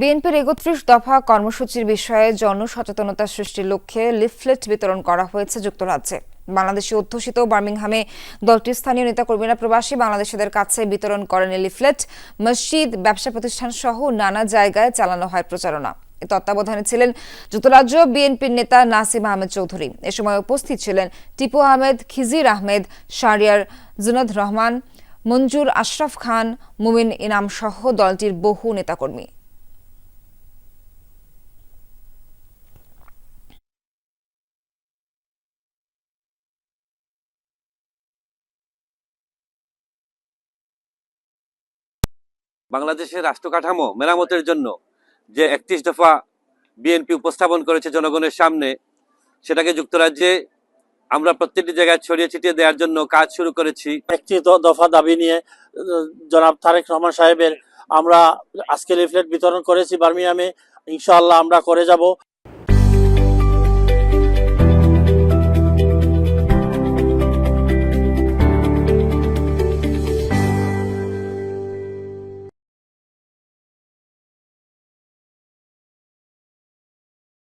বিএনপির একত্রিশ দফা কর্মসূচির বিষয়ে জনসচেতনতা সৃষ্টির লক্ষ্যে লিফলেট বিতরণ করা হয়েছে যুক্তরাজ্যে। বাংলাদেশে অধ্যুষিত বার্মিংহামে দলটির স্থানীয় নেতাকর্মীরা প্রবাসী বাংলাদেশিদের কাছে বিতরণ করেন লিফলেট। মসজিদ, ব্যবসা প্রতিষ্ঠান সহ নানা জায়গায় চালানো হয় প্রচারণা। তত্ত্বাবধানে ছিলেন যুক্তরাজ্য বিএনপির নেতা নাসিম আহমেদ চৌধুরী। এ সময় উপস্থিত ছিলেন টিপু আহমেদ, খিজির আহমেদ, শারিয়ার জুনদ রহমান, মঞ্জুর আশরাফ খান, মুমিন ইনাম সহ দলটির বহু নেতাকর্মী। বাংলাদেশের রাষ্ট্র কাঠামো মেরামতের জন্য যে একত্রিশ দফা বিএনপি উপস্থাপন করেছে জনগণের সামনে, সেটাকে যুক্তরাজ্যে আমরা প্রত্যেকটি জায়গায় ছড়িয়ে ছিটিয়ে দেওয়ার জন্য কাজ শুরু করেছি। একটি দফা দাবি নিয়ে জনাব তারেক রহমান সাহেবের আমরা আজকে লিফলেট বিতরণ করেছি বার্মিয়ামে। ইনশাল্লাহ আমরা করে যাব।